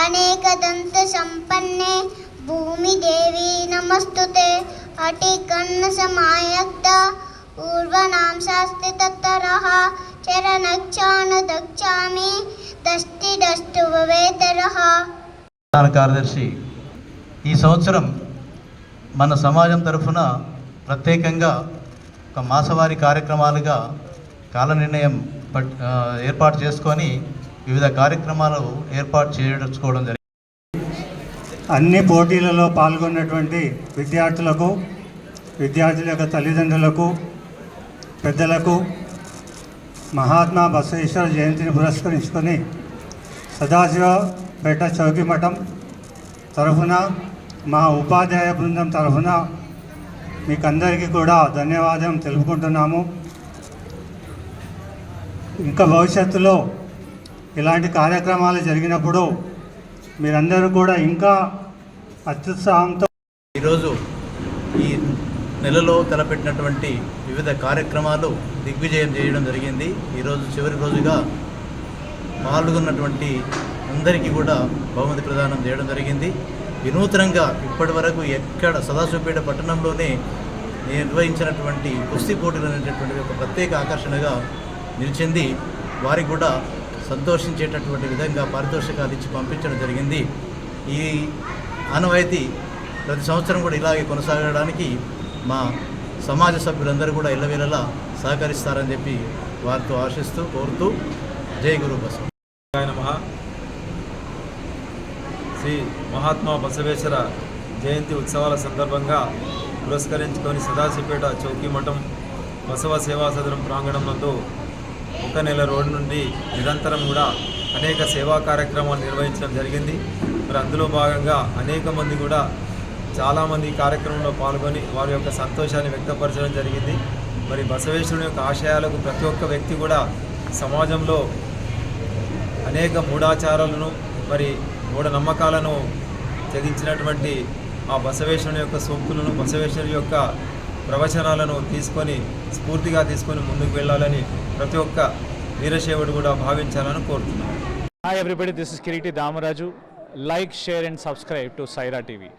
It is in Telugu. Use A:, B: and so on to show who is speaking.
A: అనేక దంత సంపన్నే భూమిదేవి నమస్తుతే అటికన్న సమాయక్త పూర్వనాం శాస్తి
B: తత్తరః చరణక్షాన దక్షామి దష్టి దష్టు వేతరః కార్యదర్శి ఈ సంవత్సరం మన సమాజం తరఫున ప్రత్యేకంగా ఒక మాసవారి కార్యక్రమాలుగా కాల నిర్ణయం ఏర్పాటు చేసుకొని వివిధ కార్యక్రమాలు ఏర్పాటు చేయడం జరిగింది.
C: అన్ని పోటీలలో పాల్గొన్నటువంటి విద్యార్థులకు విద్యార్థుల యొక్క తల్లిదండ్రులకు పెద్దలకు మహాత్మా బసవేశ్వర జయంతిని పురస్కరించుకొని సదాశివపేట చౌకి మఠం తరఫున మా ఉపాధ్యాయ బృందం తరఫున మీకందరికీ కూడా ధన్యవాదం తెలుపుకుంటున్నాము. ఇంకా భవిష్యత్తులో ఇలాంటి కార్యక్రమాలు జరిగినప్పుడు మీరందరూ కూడా ఇంకా అత్యుత్సాహంతో
B: ఈరోజు ఈ నెలలో తలపెట్టినటువంటి వివిధ కార్యక్రమాలు దిగ్విజయం చేయడం జరిగింది. ఈరోజు చివరి రోజుగా పాల్గొన్నటువంటి అందరికీ కూడా బహుమతి ప్రదానం చేయడం జరిగింది. వినూత్నంగా ఇప్పటి వరకు ఎక్కడ సదాశివపేట పట్టణంలోనే నిర్వహించినటువంటి కుస్తీ పోటీలు అనేటటువంటిది ఒక ప్రత్యేక ఆకర్షణగా నిలిచింది. వారికి కూడా సంతోషించేటటువంటి విధంగా పారితోషికాలు ఇచ్చి పంపించడం జరిగింది. ఈ ఆనవాయితీ ప్రతి సంవత్సరం కూడా ఇలాగే కొనసాగడానికి మా సమాజ సభ్యులందరూ కూడా ఇళ్ళవేళలా సహకరిస్తారని చెప్పి వారితో ఆశిస్తూ కోరుతూ జై గురు బసవ.
D: మహా. శ్రీ మహాత్మా బసవేశ్వర జయంతి ఉత్సవాల సందర్భంగా పురస్కరించుకొని సదాశివపేట చౌకీ మఠం బసవ సేవా సదనం ప్రాంగణం నందు ఒక నెల రోజు నుండి నిరంతరం కూడా అనేక సేవా కార్యక్రమాలు నిర్వహించడం జరిగింది. మరి అందులో భాగంగా అనేక మంది కూడా చాలామంది కార్యక్రమంలో పాల్గొని వారి యొక్క సంతోషాన్ని వ్యక్తపరచడం జరిగింది. మరి బసవేశ్వరుని యొక్క ఆశయాలకు ప్రతి ఒక్క వ్యక్తి కూడా సమాజంలో అనేక మూఢాచారాలను మరి మూఢనమ్మకాలను త్యజించినటువంటి ఆ బసవేశ్వరుని యొక్క సూక్తులను బసవేశ్వరుని యొక్క ప్రవచనాలను తీసుకొని స్ఫూర్తిగా తీసుకొని ముందుకు వెళ్ళాలని ప్రతి ఒక్క వీరశైవుడు కూడా భావించాలని కోరుతున్నాను.
E: Hi everybody this is Kiriti Damaraju like share and subscribe to Saira TV